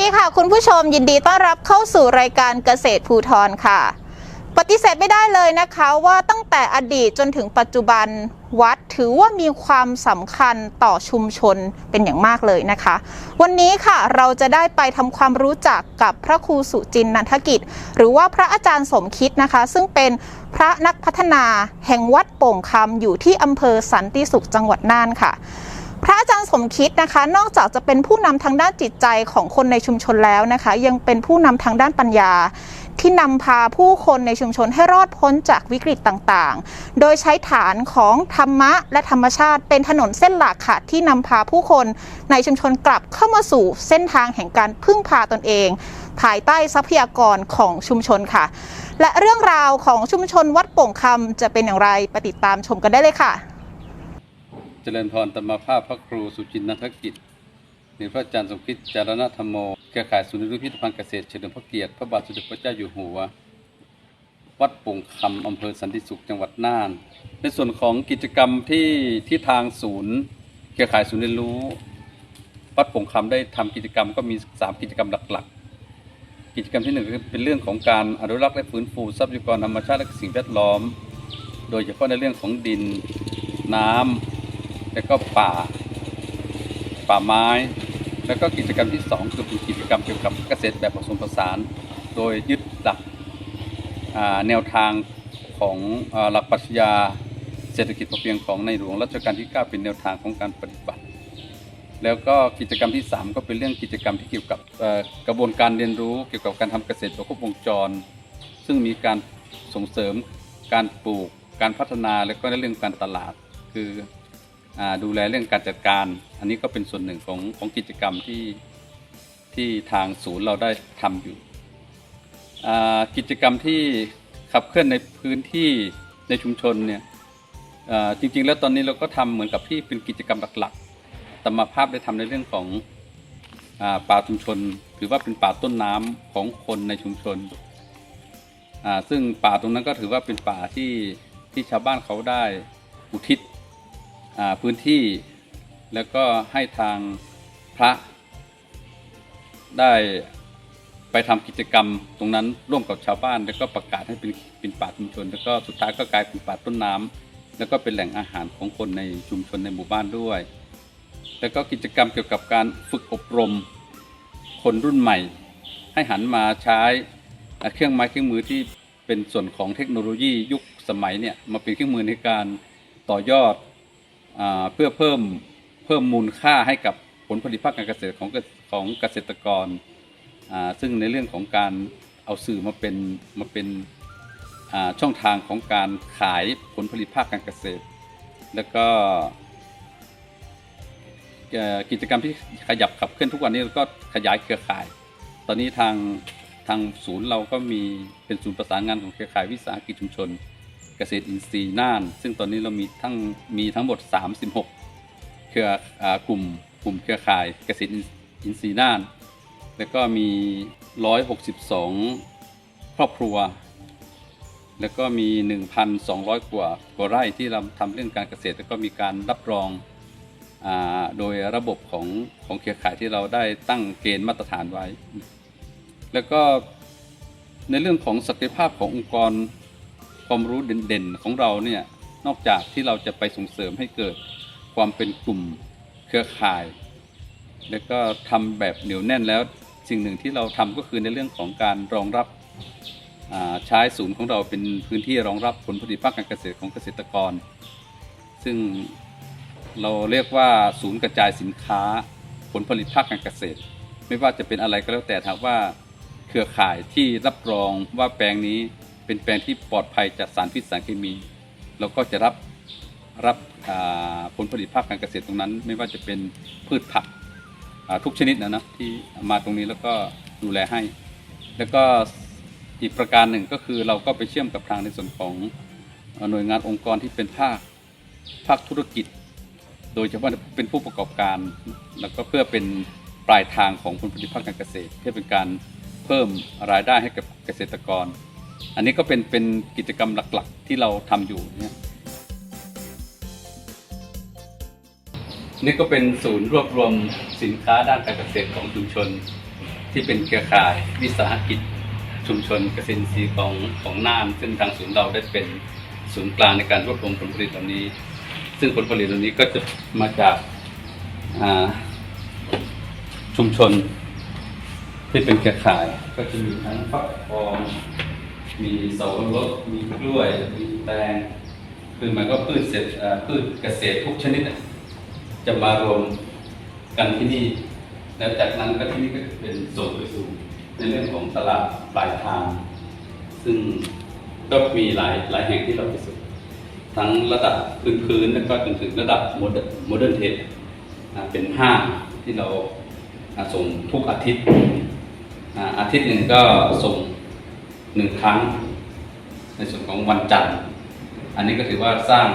ดีค่ะ คุณผู้ชมยินดีต้อนรับเข้าสู่รายการเกษตรภูทรค่ะ ปฏิเสธไม่ได้เลยนะคะว่าตั้งแต่อดีตจนถึงปัจจุบันวัดถือว่ามีความสำคัญต่อชุมชนเป็นอย่างมากเลยนะคะ วันนี้ค่ะเราจะได้ไปทำความรู้จักกับพระครูสุจินนันทกิจ หรือว่าพระอาจารย์สมคิดนะคะ ซึ่งเป็นพระนักพัฒนาแห่งวัดโป่งคำอยู่ที่อำเภอสันติสุขจังหวัดน่านค่ะ พระอาจารย์สมคิดนะคะ นอกจากจะเป็นผู้นำทางด้านจิตใจของคนในชุมชนแล้วนะคะ ยังเป็นผู้นำทางด้านปัญญา ที่นำพาผู้คนในชุมชนให้รอดพ้นจากวิกฤตต่างๆ โดยใช้ฐานของธรรมะและธรรมชาติเป็นถนนเส้นหลักค่ะ ที่นำพาผู้คนในชุมชนกลับเข้ามาสู่เส้นทางแห่งการพึ่งพาตนเอง ภายใต้ทรัพยากรของชุมชนค่ะ และเรื่องราวของชุมชนวัดโป่งคำจะเป็นอย่างไรไปติดตามชมกันได้เลยค่ะ เจริญพรธรรมภาพพระครูสุจินนันทกิจหรือพระอาจารย์สมคิดจารณธรรมโมเครือข่ายศูนย์เรียนรู้พิพิธภัณฑ์เกษตรเฉลิมพระเกียรติพระบาทสมเด็จพระเจ้าอยู่หัว วัดปุ่งคำอำเภอสันติสุขจังหวัดน่าน ในส่วนของกิจกรรมที่ที่ทางศูนย์เครือข่ายศูนย์เรียนรู้ วัดปุ่งคำได้ทำกิจกรรมก็มีสามกิจกรรมหลัก ๆ กิจกรรมที่หนึ่งเป็นเรื่องของการอนุรักษ์และฟื้นฟูทรัพยากรธรรมชาติและสิ่งแวดล้อม โดยเฉพาะในเรื่องของดินน้ำ แล้วก็ป่า ป่าไม้ แล้วก็กิจกรรมที่สองคือเป็นกิจกรรมเกี่ยวกับเกษตรแบบผสมผสาน โดยยึดหลักแนวทางของหลักปรัชญาเศรษฐกิจพอเพียงของในหลวงรัชกาลที่ 9 เป็นแนวทางของการปฏิบัติ แล้วก็กิจกรรมที่ 3 ก็เป็นเรื่องกิจกรรมที่เกี่ยวกับกระบวนการเรียนรู้เกี่ยวกับการทำเกษตรแบบครบวงจร ซึ่งมีการส่งเสริมการปลูกการพัฒนาและก็ในเรื่องการตลาดคือ ดูแลเรื่องการจัดการ อันนี้ก็เป็นส่วนหนึ่งของของกิจกรรมที่ที่ทางศูนย์เราได้ทำอยู่ กิจกรรมที่ขับเคลื่อนในพื้นที่ในชุมชนเนี่ยจริงๆ แล้วตอนนี้เราก็ทำเหมือนกับที่เป็นกิจกรรมหลักๆธรรมภาพได้ทำในเรื่องของอป่าชุมชน ถือว่าเป็นป่าต้นน้ำของคนในชุมชน ซึ่งป่าตรงนั้นก็ถือว่าเป็นป่าที่ที่ชาวบ้านเขาได้อุทิศ พื้นที่ แล้วก็ให้ทางพระได้ไปทำกิจกรรมตรงนั้นร่วมกับชาวบ้าน แล้วก็ประกาศให้เป็นเป็นป่าชุมชน แล้วก็สุดท้ายก็กลายเป็นป่าต้นน้ำแล้วก็เป็นแหล่งอาหารของคนในชุมชนในหมู่บ้านด้วย แล้วก็กิจกรรมเกี่ยวกับการฝึกอบรม คนรุ่นใหม่ ให้หันมาใช้เครื่องไม้เครื่องมือที่เป็นส่วนของเทคโนโลยียุคสมัยเนี่ยมาเป็นเครื่องมือในการต่อยอด เพื่อเพิ่มเพิ่มมูลค่าให้กับผลผลิตภาคการเกษตรของของเกษตรกร ซึ่งในเรื่องของการเอาสื่อมาเป็นมาเป็นช่องทางของการขายผลผลิตภาคการเกษตร แล้วก็กิจกรรมที่ขยับขับเคลื่อนทุกวันนี้เราก็ขยายเครือข่าย ตอนนี้ทางทางศูนย์เราก็มีเป็นศูนย์ประสานงานของเครือข่ายวิสาหกิจชุมชน เกษตรอินทรีย์น่าน ซึ่งตอนนี้เรามีทั้งมีทั้งหมด 36 เครือกลุ่มกลุ่มเครือข่ายเกษตรอินทรีย์น่าน แล้วก็มี 162 ครอบครัว แล้วก็มี 1,200 กว่ากว่าไร่ที่เราทำเรื่องการเกษตร แล้วก็มีการรับรองอโดยระบบของของเครือข่ายที่เราได้ตั้งเกณฑ์มาตรฐานไว้ แล้วก็ในเรื่องของศักยภาพขององค์กร ความรู้เด่นๆของเราเนี่ยนอกจากที่เราจะไปส่งเสริมให้เกิดความเป็นกลุ่มเครือข่าย แล้วก็ทำแบบเหนียวแน่นแล้วสิ่งหนึ่งที่เราทำก็คือในเรื่องของการรองรับใช้ศูนย์ของเราเป็นพื้นที่รองรับผลผลิตภาคการเกษตรของเกษตรกร ซึ่งเราเรียกว่าศูนย์กระจายสินค้าผลผลิตภาคการเกษตร ไม่ว่าจะเป็นอะไรก็แล้วแต่ถามว่าเครือข่ายที่รับรองว่าแปลงนี้ เป็นแปลงที่ปลอดภัยจากสารพิษสารเคมี เราก็จะรับรับผลผลิตภาคการเกษตรตรงนั้น ไม่ว่าจะเป็นพืชผักทุกชนิดนะนะที่มาตรงนี้แล้วก็ดูแลให้ แล้วก็อีกประการหนึ่งก็คือเราก็ไปเชื่อมกับทางในส่วนของหน่วยงานองค์กรที่เป็นภาคภาคธุรกิจ โดยเฉพาะเป็นผู้ประกอบการ แล้วก็เพื่อเป็นปลายทางของผลผลิตภาคการเกษตร เพื่อเป็นการเพิ่มรายได้ให้กับเกษตรกร อันนี้ก็เป็นเป็นกิจกรรมหลักๆ ที่เราทำอยู่เนี่ยนี่ก็เป็นศูนย์รวบรวมสินค้าด้านการเกษตรของชุมชน ที่เป็นเครือข่ายวิสาหกิจชุมชนเกษตรอินทรีของของน่านซึ่งทางศูนย์เราได้เป็นศูนย์กลางในการรวบรวมผลผลิตเหล่านี้ ซึ่งผลผลิตเหล่านี้ก็จะมาจากอ่าชุมชนที่เป็นเครือข่าย ก็จะมีทั้งฟักทอง มีเสาวรสมีกล้วย มีแตง คือมันก็พืชเศรษฐอ่าพืชเกษตรทุกชนิดจะมารวมกันที่นี่ แล้วจากนั้นก็ที่นี่ก็จะเป็นส่วนไปสู่ในเรื่องของตลาดปลายทาง ซึ่งก็มีหลายหลายแห่งที่เราไปสู่ทั้งระดับพื้นๆแล้วก็จนถึงระดับโมเดิร์นโมเดิร์นเทสเป็นห้างที่เราส่งทุกอาทิตย์อาทิตย์หนึ่งก็ส่ง หนึ่งครั้ง ในส่วนของวันจันทร์ อันนี้ก็ถือว่าสร้าง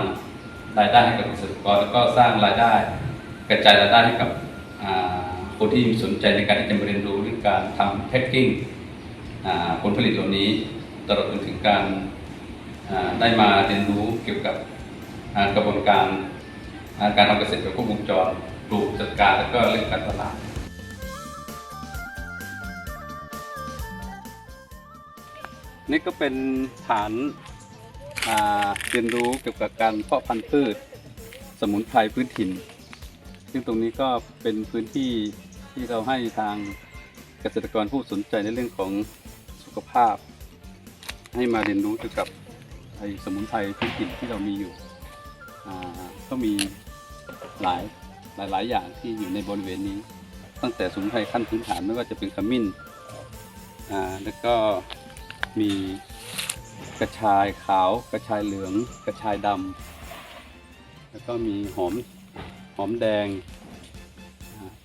รายได้ให้กับเกษตรกรแล้วก็สร้างรายได้ กระจายรายได้ให้กับคนที่สนใจในการที่จะมาเรียนรู้เรื่องการทำแพ็กกิ้งผลผลิตเหล่านี้ตลอดจนถึงการได้มาเรียนรู้เกี่ยวกับกระบวนการการทำเกษตรแบบครบวงจรปลูกจัดการแล้วก็เรื่องการตลาด นี่ก็เป็นฐานาเรียนรู้เกี่ยวกับการเพาะพันธุ์พืช สมุนไพรพื้นถิ่น ซึ่งตรงนี้ก็เป็นพื้นที่ที่เราให้ทางเกษตรกรผู้สนใจในเรื่องของสุขภาพ ให้มาเรียนรู้เกี่ยวกับไอสมุนไพรพื้นถิ่นที่เรามีอยู่ก็มีหลายหลายหลายอย่างที่อยู่ในบริเวณนี้ ตั้งแต่สมุนไพรขั้นพื้นฐานไม่ว่าจะเป็นขมิ้นแล้วก็ มีกระชายขาว กระชายเหลือง กระชายดำแล้วก็มีหอมหอมแดง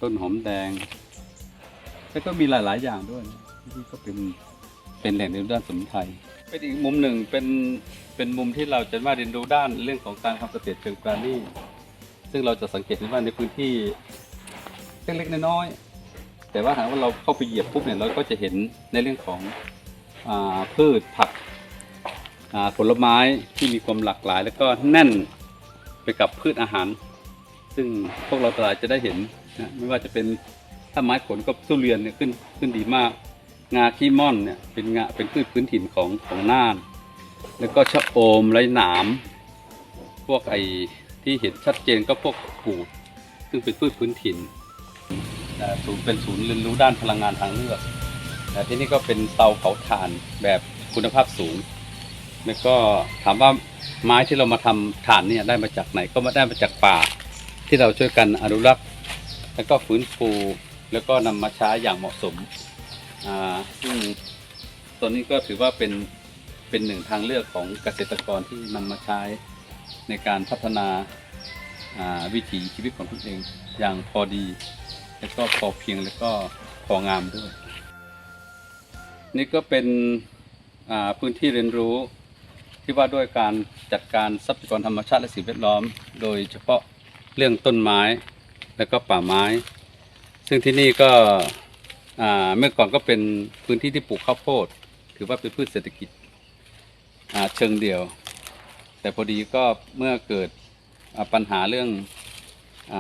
ต้นหอมแดง แล้วก็มีหลาย ๆ อย่างด้วยนที่ก็เป็นเป็นแหล่งเรียนรู้ด้านสมุนไพรเป็นอีกมุมหนึ่งเป็นเป็นมุมที่เราจะมาเรียนรู้ด้านเรื่องของการทำเกษตรเชิงปราณีตซึ่งเราจะสังเกตเห็นว่าในพื้นที่เล็กๆน้อยๆแต่ว่าหากว่าเราเข้าไปเหยียบปุ๊บเนี่ยเราก็จะเห็นในเรื่องของ พืชผักผลไม้ที่มีความหลากหลาย แล้วก็แน่นไปกับพืชอาหาร ซึ่งพวกเราตลาดจะได้เห็นนะไม่ว่าจะเป็นถ้าไม้ผลก็ทุเรียนเนี่ยขึ้นขึ้นดีมาก งาขี้ม่อนเนี่ยเป็นงาเป็นพืชพื้นถิ่นของของน่าน แล้วก็ชะโอมไรหนาม พวกไอ้ที่เห็นชัดเจนก็พวกกูดซึ่งเป็นพืชพื้นถิ่นศูนย์เป็นศูนย์เรียนรู้ด้านพลังงานทางเลือก แต่ที่นี่ก็เป็นเตาเผาถ่านแบบคุณภาพสูง แล้วก็ถามว่าไม้ที่เรามาทำถ่านเนี่ยได้มาจากไหนก็มาได้มาจากป่า ที่เราช่วยกันอนุรักษ์ แล้วก็ฟื้นฟู แล้วก็นำมาใช้อย่างเหมาะสมอ่าซึ่งตัวนี้ก็ถือว่าเป็นเป็นหนึ่งทางเลือกของเกษตรกรที่นำมาใช้ในการพัฒนาอ่าวิถีชีวิตของตนเองอย่างพอดี แล้วก็พอเพียงแล้วก็พองามด้วย นี่ก็เป็นพื้นที่เรียนรู้ที่ว่าด้วยการจัดการทรัพยากรธรรมชาติและสิ่งแวดล้อม โดยเฉพาะเรื่องต้นไม้และก็ป่าไม้ ซึ่งที่นี่ก็เมื่อก่อนก็เป็นพื้นที่ที่ปลูกข้าวโพด ถือว่าเป็นพืชเศรษฐกิจเชิงเดียว แต่พอดีก็เมื่อเกิดปัญหาเรื่องอ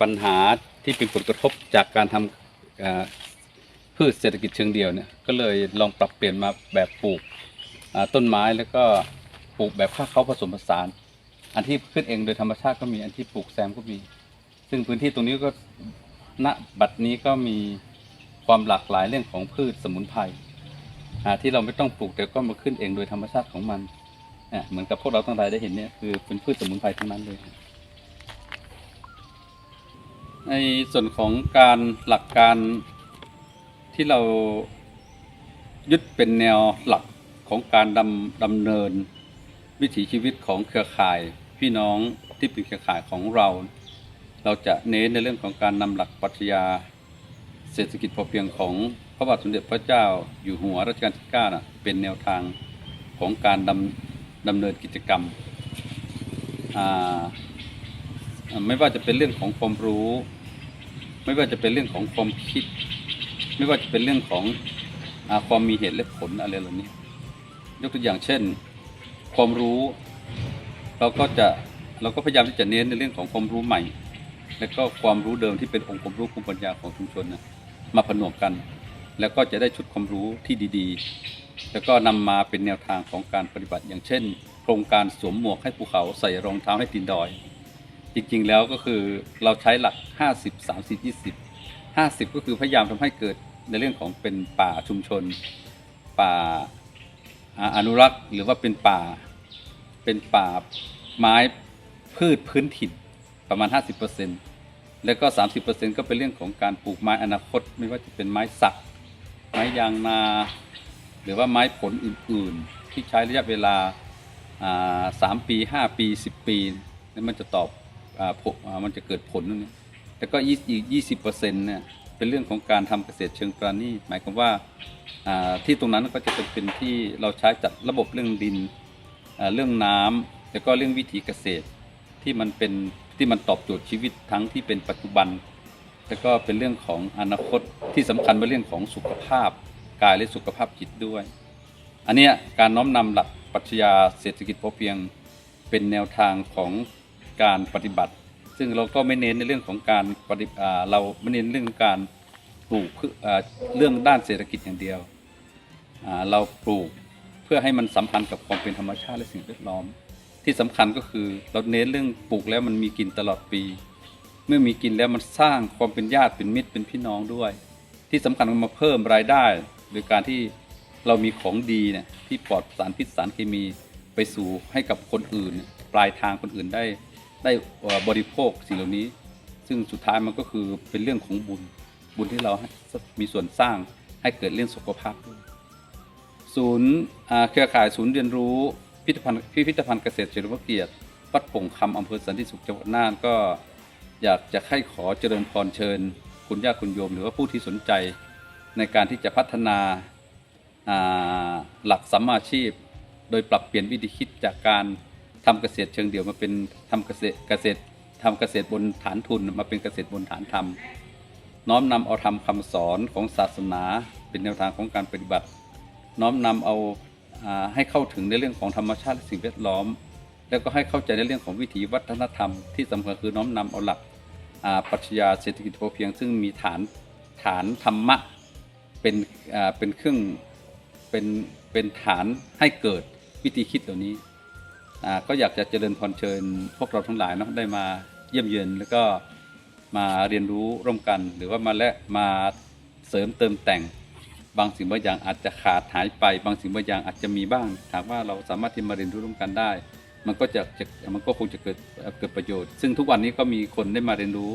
ปัญหาที่เป็นผลกระทบจากการทำ พืชเศรษฐกิจเชิงเดียวเนี่ยก็เลยลองปรับเปลี่ยนมาแบบปลูกต้นไม้แล้วก็ปลูกแบบข้าวเขาผสมผสาน อันที่ขึ้นเองโดยธรรมชาติก็มีอันที่ปลูกแซมก็มี ซึ่งพื้นที่ตรงนี้ก็ณบัดนี้ก็มีความหลากหลายเรื่องของพืชสมุนไพรที่เราไม่ต้องปลูกแต่ก็มาขึ้นเองโดยธรรมชาติของมันเนี่ยเหมือนกับพวกเราทั้งหลายได้เห็นเนี่ยคือเป็นพืชสมุนไพรทั้งนั้นเลย ในส่วนของการหลักการ ที่เรายึดเป็นแนวหลักของการดำดำเนิน วิถีชีวิตของเครือข่ายพี่น้องที่เป็นเครือข่ายของเรา เราจะเน้นในเรื่องของการนำหลักปรัชญาเศรษฐกิจพอเพียงของพระบาทสมเด็จพระเจ้าอยู่หัวรัชกาลที่9นะเป็นแนวทางของการดำดำเนินกิจกรรม ไม่ว่าจะเป็นเรื่องของความรู้ ไม่ว่าจะเป็นเรื่องของความคิด ไม่ว่าจะเป็นเรื่องของอความมีเหตุและผลอะไรเหล่านี้ ยกตัวอย่างเช่น ความรู้ เราก็จะเราก็พยายามที่จะเน้นในเรื่องของความรู้ใหม่ และก็ความรู้เดิมที่เป็นองค์ความรู้ภูมิปัญญาของชุมชนนะมาผนวกกัน แล้วก็จะได้ชุดความรู้ที่ดีๆ แล้วก็นำมาเป็นแนวทางของการปฏิบัติ อย่างเช่น โครงการสวมหมวกให้ภูเขาใส่รองเท้าให้ตีนดอย จริงๆแล้วก็คือเราใช้หลัก 50 30 20 50 ก็คือพยายามทำให้เกิดในเรื่องของเป็นป่าชุมชน ป่าอนุรักษ์ หรือว่าเป็นป่าเป็นป่าไม้พืชพื้นถิ่นประมาณ 50%แล้วก็ 30%ก็เป็นเรื่องของการปลูกไม้อนาคต ไม่ว่าจะเป็นไม้สัก ไม้ยางนา หรือว่าไม้ผลอื่น ๆ ที่ใช้ระยะเวลาสามปี 5 ปี 10 ปีแล้วมันจะตอบอมันจะเกิดผลนั่นเอง แต่ก็อีก 20%เนี่ยเป็นเรื่องของการทำเกษตรเชิงปราณีตหมายความว่าอ่าที่ตรงนั้นก็จะเป็นเป็นที่เราใช้จัดระบบเรื่องดินเรื่องน้ำแล้วก็เรื่องวิถีเกษตรที่มันเป็นที่มันตอบโจทย์ชีวิตทั้งที่เป็นปัจจุบันแล้วก็เป็นเรื่องของอนาคตที่สำคัญเป็นเรื่องของสุขภาพกายและสุขภาพจิตด้วย อันนี้การน้อมนำหลักปรัชญาเศรษฐกิจพอเพียงเป็นแนวทางของการปฏิบัติ ซึ่งเราก็ไม่เน้นในเรื่องของการปฏิอ่าเราไม่เน้นเรื่องการปลูกพืชอ่าเรื่องด้านเศรษฐกิจอย่างเดียว เราปลูกเพื่อให้มันสัมพันธ์กับความเป็นธรรมชาติและสิ่งแวดล้อม ที่สำคัญก็คือเราเน้นเรื่องปลูกแล้วมันมีกินตลอดปี เมื่อมีกินแล้วมันสร้างความเป็นญาติเป็นมิตรเป็นพี่น้องด้วย ที่สำคัญก็มาเพิ่มรายได้ โดยการที่เรามีของดีเนี่ยที่ปลอดสารพิษสารเคมีไปสู่ให้กับคนอื่น ปลายทางคนอื่นได้ ได้บริโภคสิ่งเหล่านี้ ซึ่งสุดท้ายมันก็คือเป็นเรื่องของบุญบุญที่เรามีส่วนสร้างให้เกิดเรื่องสุขภาพด้วยศูนย์เครือข่ายศูนย์เรียนรู้พิพิธภัณฑ์พิพิธภัณฑ์เกษตรเฉลิมพระเกียรติวัดป่งคำอำเภอสันติสุขจังหวัดน่านก็อยากจะให้ขอเจริญพรเชิญ คุณญาติคุณโยม หรือว่าผู้ที่สนใจในการที่จะพัฒนาอ่าหลักสัมมาชีพ โดยปรับเปลี่ยนวิธีคิดจากการ ทำเกษตรเชิงเดี่ยวมาเป็นทำเกษตรเกษตรทำเกษตรบนฐานทุนมาเป็นเกษตรบนฐานธรรม น้อมนำเอาธรรมคำสอนของศาสนา เป็นแนวทางของการปฏิบัติ น้อมนำเอาให้เข้าถึงในเรื่องของธรรมชาติและสิ่งแวดล้อม แล้วก็ให้เข้าใจในเรื่องของวิถีวัฒนธรรม ที่สำคัญคือน้อมนำเอาหลักปรัชญาเศรษฐกิจพอเพียง ซึ่งมีฐานฐานธรรมะเป็นเป็นเครื่องเป็นเป็นฐานให้เกิดวิธีคิดเหล่านี้ ก็อยากจะเจริญพรเชิญพวกเราทั้งหลายเนาะได้มาเยี่ยมเยือนแล้วก็มาเรียนรู้ร่วมกัน หรือว่ามาและมาเสริมเติมแต่ง บางสิ่งบางอย่างอาจจะขาดหายไป บางสิ่งบางอย่างอาจจะมีบ้างหากว่าเราสามารถที่มาเรียนรู้ร่วมกันได้ มันก็จะจะมันก็คงจะเกิดเอ่อเกิดประโยชน์ ซึ่งทุกวันนี้ก็มีคนได้มาเรียนรู้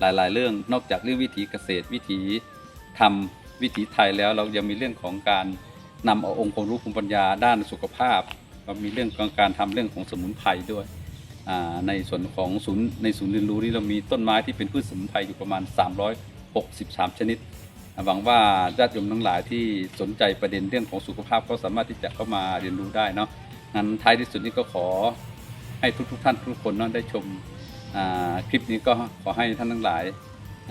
หลาย ๆ เรื่องนอกจากเรื่องวิถีเกษตรวิถีทำวิถีไทยแล้วเรายังมีเรื่องของการนำเอาองค์ความรู้ภูมิปัญญาด้านสุขภาพ ก็มีเรื่องของการทำเรื่องของสมุนไพรด้วยในส่วนของศูนย์ในศูนย์เรียนรู้นี้เรามีต้นไม้ที่เป็นพืชสมุนไพรอยู่ประมาณ 363 ชนิดหวังว่าญาติโยมทั้งหลายที่สนใจประเด็นเรื่องของสุขภาพก็สามารถที่จะเข้ามาเรียนรู้ได้เนาะงั้นท้ายที่สุดนี้ก็ขอให้ทุกๆท่านทุกคนเนาะได้ชมคลิปนี้ก็ขอให้ท่านทั้งหลาย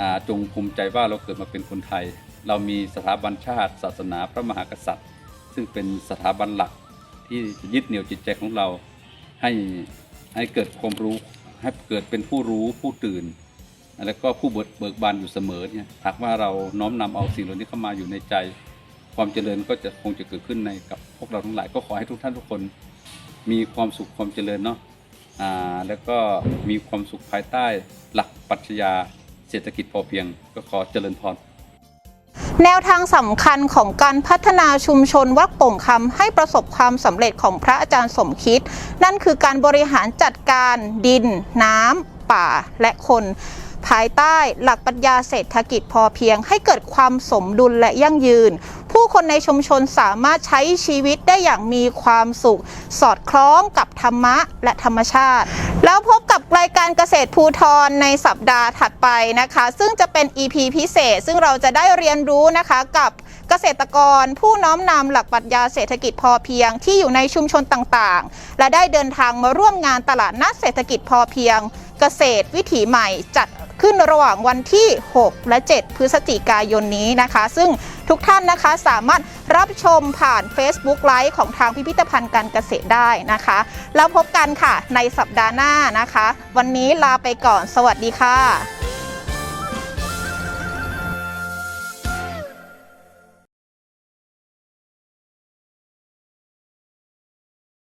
าจงภูมิใจว่าเราเกิดมาเป็นคนไทย เรามีสถาบันชาติ ศาสนาพระมหากษัตริย์ ซึ่งเป็นสถาบันหลัก ที่ยึดเหนี่ยวจิตใจของเรา ให้ให้เกิดความรู้ให้เกิดเป็นผู้รู้ผู้ตื่น แล้วก็ผู้เบิกบานอยู่เสมอเนี่ยหากว่าเราน้อมนำเอาสิ่งเหล่านี้เข้ามาอยู่ในใจ ความเจริญก็จะคงจะเกิดขึ้นในกับพวกเราทั้งหลายก็ขอให้ทุกท่านทุกคนมีความสุขความเจริญเนาะอ่าแล้วก็มีความสุขภายใต้หลักปรัชญาเศรษฐกิจพอเพียง ก็ขอเจริญพร แนวทางสำคัญของการพัฒนาชุมชนวัดโป่งคำให้ประสบความสำเร็จของพระอาจารย์สมคิด นั่นคือการบริหารจัดการดิน น้ำป่าและคน ภายใต้หลักปรัชญาเศรษฐกิจพอเพียงให้เกิดความสมดุลและยั่งยืน ผู้คนในชุมชนสามารถใช้ชีวิตได้อย่างมีความสุข สอดคล้องกับธรรมะและธรรมชาติ แล้วพบกับรายการเกษตรภูทรในสัปดาห์ถัดไปนะคะ ซึ่งจะเป็น EP พิเศษ ซึ่งเราจะได้เรียนรู้นะคะกับเกษตรกรผู้น้อมนำหลักปรัชญาเศรษฐกิจพอเพียงที่อยู่ในชุมชนต่างๆ และได้เดินทางมาร่วมงานตลาดนัดเศรษฐกิจพอเพียง เกษตรวิถีใหม่จัดขึ้นระหว่างวันที่ 6 และ 7 พฤศจิกายนนี้นะคะ ซึ่ง ทุกท่านนะคะสามารถรับชมผ่าน Facebook ไลฟ์ของทางพิพิธภัณฑ์การเกษตรได้นะคะ แล้วพบกันค่ะในสัปดาห์หน้านะคะ วันนี้ลาไปก่อนสวัสดีค่ะ